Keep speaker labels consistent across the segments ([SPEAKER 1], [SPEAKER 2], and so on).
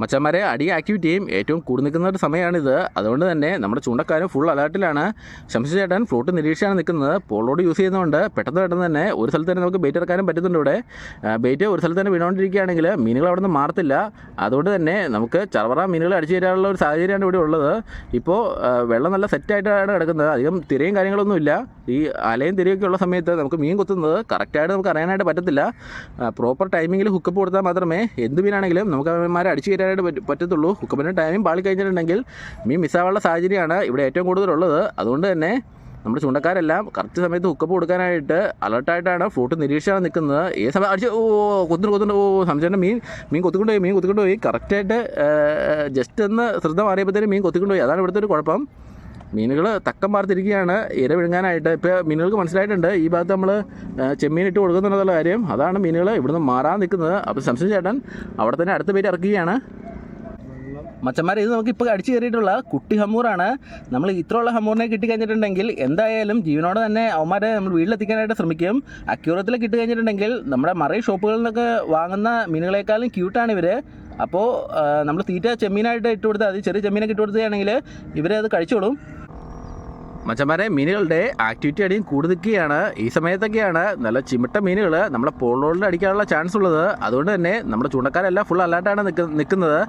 [SPEAKER 1] മച്ചന്മാരെ അടി ആക്ടിവിറ്റിയും ഏറ്റവും കൂടി നിൽക്കുന്ന ഒരു സമയമാണിത്. അതുകൊണ്ട് തന്നെ നമ്മുടെ ചൂണ്ടക്കാരും ഫുൾ അലേർട്ടിലാണ് ശംസി ചേട്ടൻ ഫ്ലോട്ട് നിരീക്ഷയാണ് നിൽക്കുന്നത്. പോളോട് യൂസ് ചെയ്യുന്നതുകൊണ്ട് പെട്ടെന്ന് പെട്ടെന്ന് തന്നെ ഒരു സ്ഥലത്ത് തന്നെ നമുക്ക് ബെയ്റ്റ് ഇറക്കാനും പറ്റുന്നുണ്ട് ഇവിടെ. ബെയ്റ്റ് ഒരു സ്ഥലത്ത് തന്നെ വീണുകൊണ്ടിരിക്കുകയാണെങ്കിൽ മീനുകൾ അവിടെ നിന്ന് മാറത്തില്ല. അതുകൊണ്ട് തന്നെ നമുക്ക് ചറവറ മീനുകൾ അടിച്ചു തരാനുള്ള ഒരു സാഹചര്യമാണ് ഇവിടെ ഉള്ളത്. ഇപ്പോൾ വെള്ളം നല്ല സെറ്റായിട്ടാണ് കിടക്കുന്നത്. അധികം തിരയും കാര്യങ്ങളൊന്നുമില്ല ഈ അലയും തിരയൊക്കെ ഉള്ള സമയത്ത് നമുക്ക് മീൻ കൊത്തുന്നത് കറക്റ്റായിട്ട് നമുക്ക് അറിയാനായിട്ട് പറ്റത്തില്ല. പ്രോപ്പർ ടൈമിങ്ങിൽ ഹുക്കപ്പ് കൊടുത്താൽ മാത്രമേ എന്ത് മീനാണെങ്കിലും നമുക്ക് അവന്മാരെ അടിച്ചു കയറ്റാനായിട്ട് പറ്റും പറ്റത്തുള്ളൂ. ഹുക്കപ്പിന്റെ ടൈമിംഗ് പാളി കഴിഞ്ഞിട്ടുണ്ടെങ്കിൽ മീൻ മിസ്സാവാനുള്ള സാഹചര്യമാണ് ഇവിടെ ഏറ്റവും കൂടുതലുള്ളത്. അതുകൊണ്ട് തന്നെ നമ്മുടെ ചൂണ്ടക്കാരെല്ലാം കറക്റ്റ് സമയത്ത് ഹുക്കപ്പ് കൊടുക്കാനായിട്ട് അലർട്ടായിട്ടാണ് ഫ്ലൂട്ട് നിരീക്ഷണം നിൽക്കുന്നത്. ഏത് സമയം അടിച്ച് ഓ കൊത്തുണ്ട് കൊത്തുണ്ട് ഓ സംശയം മീൻ മീൻ കൊത്തിക്കൊണ്ട് പോയി മീൻ കൊത്തിക്കൊണ്ട് പോയി കറക്റ്റായിട്ട് ജസ്റ്റ് ഒന്ന് ശ്രദ്ധ മാറിയപ്പോഴത്തേനും മീൻ കൊത്തിക്കൊണ്ട് പോയി അതാണ് ഇവിടുത്തെ ഒരു കുഴപ്പം. മീനുകൾ തക്കം പാർത്തിരിക്കുകയാണ് ഇര വിഴുങ്ങാനായിട്ട്. ഇപ്പോൾ മീനുകൾക്ക് മനസ്സിലായിട്ടുണ്ട്. ഈ ഭാഗത്ത് നമ്മൾ ചെമ്മീൻ ഇട്ട് കൊടുക്കുന്നുണ്ടെന്നുള്ള കാര്യം. അതാണ് മീനുകൾ ഇവിടുന്ന് മാറാൻ നിൽക്കുന്നത്. അപ്പോൾ സംശയം ചേട്ടൻ അവിടെ തന്നെ അടുത്ത പേര് ഇറക്കുകയാണ്. മച്ചന്മാരെ ഇത് നമുക്ക് ഇപ്പോൾ അടിച്ചു കയറിയിട്ടുള്ള കുട്ടി ഹമ്മൂറാണ് നമ്മൾ ഇത്രയുള്ള ഹമ്മൂറിനെ കിട്ടി കഴിഞ്ഞിട്ടുണ്ടെങ്കിൽ എന്തായാലും ജീവനോടെ തന്നെ അവന്മാരെ നമ്മൾ വീട്ടിലെത്തിക്കാനായിട്ട് ശ്രമിക്കും. അക്യൂറത്തിൽ കിട്ടി കഴിഞ്ഞിട്ടുണ്ടെങ്കിൽ നമ്മുടെ മറൈ ഷോപ്പുകളിൽ നിന്നൊക്കെ വാങ്ങുന്ന മീനുകളെക്കാളും ക്യൂട്ടാണ് ഇവർ അപ്പോൾ നമ്മൾ തീറ്റ ചെമ്മീനായിട്ട് ഇട്ട് കൊടുത്താൽ അത് ചെറിയ ചെമ്മീനൊക്കെ ഇട്ട് കൊടുക്കുകയാണെങ്കിൽ ഇവരെ അത് കഴിച്ചോളും മച്ചന്മാരെ മീനുകളുടെ ആക്ടിവിറ്റി അടിയും കൂടി നിൽക്കുകയാണ് ഈ സമയത്തൊക്കെയാണ് നല്ല ചിമിട്ട മീനുകൾ നമ്മളെ പോളോളിൽ അടിക്കാനുള്ള ചാൻസ് ഉള്ളത്. അതുകൊണ്ട് തന്നെ നമ്മുടെ ചൂണ്ടക്കാരെല്ലാം ഫുൾ നിൽക്ക നിൽക്കുന്നത്.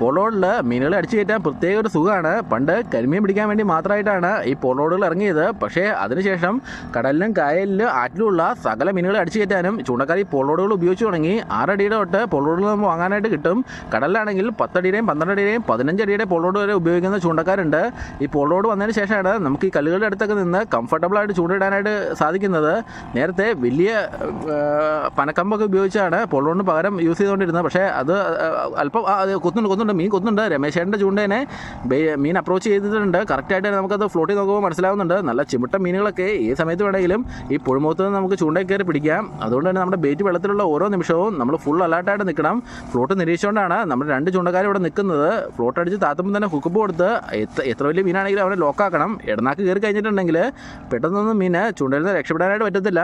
[SPEAKER 1] പോളോളിൽ മീനുകളെ അടിച്ചു കയറ്റാൻ പ്രത്യേക ഒരു സുഖമാണ്. പണ്ട് കരിമീൻ പിടിക്കാൻ വേണ്ടി മാത്രമായിട്ടാണ് ഈ പോളോളുകൾ ഇറങ്ങിയത്. പക്ഷേ അതിനുശേഷം കടലിലും കായലിലും ആറ്റിലുമുള്ള സകല മീനുകളെ അടിച്ചു കയറ്റാനും ചൂണ്ടക്കാർ ഈ പോളോടുകൾ ഉപയോഗിച്ച് തുടങ്ങി. ആറടിയുടെ തൊട്ട് പോളോടുകൾ നമുക്ക് വാങ്ങാനായിട്ട് കിട്ടും. കടലിലാണെങ്കിൽ പത്തടിയുടെയും പന്ത്രണ്ടടിയുടെയും പതിനഞ്ചടിയുടെ പോളോട് വരെ ഉപയോഗിക്കുന്ന ചൂണ്ടക്കാരുണ്ട്. ഈ പോളോട് വന്നതിന് ശേഷമാണ് നമുക്ക് ഈ കല്ലുകളുടെ അടുത്തൊക്കെ നിന്ന് കംഫർട്ടബിളായിട്ട് ചൂണ്ടിടാനായിട്ട് സാധിക്കുന്നത്. നേരത്തെ വലിയ പനക്കമ്പൊക്കെ ഉപയോഗിച്ചാണ് പൊള്ളോണ്ട് പകരം യൂസ് ചെയ്തുകൊണ്ടിരുന്നത്. പക്ഷേ അത് അല്പം കൊത്തുന്നുണ്ട് കൊത്തുന്നുണ്ട് മീൻ കൊത്തുന്നുണ്ട്. രമേശേട്ടന്റെ ചൂണ്ടേനെ മീൻ അപ്രോച്ച് ചെയ്തിട്ടുണ്ട്. കറക്റ്റായിട്ട് നമുക്കത് ഫ്ലോട്ട് ചെയ്ത് നോക്കുമ്പോൾ മനസ്സിലാവുന്നുണ്ട്. നല്ല ചിമിട്ട മീനുകളൊക്കെ ഈ സമയത്ത് വേണമെങ്കിലും ഈ പുഴുമുഖത്ത് നിന്ന് നമുക്ക് ചൂണ്ടയിൽ കയറി പിടിക്കാം. അതുകൊണ്ട് തന്നെ നമ്മുടെ ബേറ്റ് വെള്ളത്തിലുള്ള ഓരോ നിമിഷവും നമ്മൾ ഫുൾ അലേർട്ടായിട്ട് നിൽക്കണം. ഫ്ലോട്ട് നിരീക്ഷിച്ചുകൊണ്ടാണ് നമ്മുടെ രണ്ട് ചൂണ്ടക്കാരും ഇവിടെ നിൽക്കുന്നത്. ഫ്ലോട്ട് അടിച്ച് താത്തുമ്പോൾ തന്നെ ഹുക്കപ്പ് കൊടുത്ത് എത്ര എത്ര വലിയ മീനാണെങ്കിലും അവനെ ലോക്കാക്കണം ഇടനാക്ക് കയറി കഴിഞ്ഞിട്ടുണ്ടെങ്കിൽ പെട്ടെന്നൊന്നും മീനെ ചൂണ്ടയിൽ നിന്ന് രക്ഷപ്പെടാനായിട്ട് പറ്റത്തില്ല.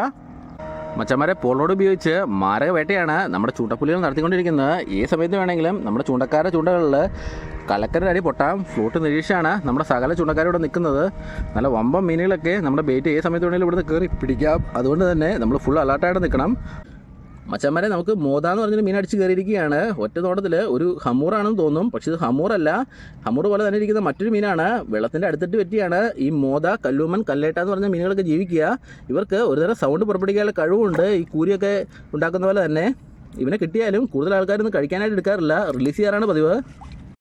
[SPEAKER 1] മച്ചന്മാരെ പോളോട് ഉപയോഗിച്ച് മാരക വേട്ടയാണ് നമ്മുടെ ചൂണ്ടപ്പുലികൾ നടത്തിക്കൊണ്ടിരിക്കുന്നത്. ഈ സമയത്ത് വേണമെങ്കിലും നമ്മുടെ ചൂണ്ടക്കാരുടെ ചൂണ്ടകളിൽ കലക്കരുടെ അടി പൊട്ടാം. ഫ്ലൂട്ട് നിരീക്ഷയാണ് നമ്മുടെ സകല ചൂണ്ടക്കാരും ഇവിടെ നിൽക്കുന്നത്. നല്ല വമ്പം മീനുകളൊക്കെ നമ്മുടെ ബേറ്റ് ഏത് സമയത്ത് വേണമെങ്കിലും ഇവിടുന്ന് കയറി പിടിക്കാം. അതുകൊണ്ട് തന്നെ നമ്മൾ ഫുൾ അലർട്ടായിട്ട് നിൽക്കണം. മച്ചന്മാരെ നമുക്ക് മോത എന്ന് പറഞ്ഞൊരു മീൻ അടിച്ച് കയറിയിരിക്കുകയാണ്. ഒറ്റ തോട്ടത്തിൽ ഒരു ഹമൂറാണെന്ന് തോന്നും. പക്ഷേ ഇത് ഹമൂറല്ല. ഹമൂർ പോലെ തന്നെ ഇരിക്കുന്ന മറ്റൊരു മീനാണ്. വെള്ളത്തിന്റെ അടുത്തിട്ട് പറ്റിയാണ് ഈ മോത കല്ലൂമൻ കല്ലേട്ട എന്ന് പറഞ്ഞ മീനുകളൊക്കെ ജീവിക്കുക. ഇവർക്ക് ഒരുതരം സൗണ്ട് പുറപ്പെടുവിക്കാനുള്ള കഴിവുണ്ട്. ഈ കൂരിയൊക്കെ ഉണ്ടാക്കുന്ന പോലെ തന്നെ. ഇവനെ കിട്ടിയാലും കൂടുതൽ ആൾക്കാരൊന്നും കഴിക്കാനായിട്ട് എടുക്കാറില്ല. റിലീസ് ചെയ്യാറാണ് പതിവ്.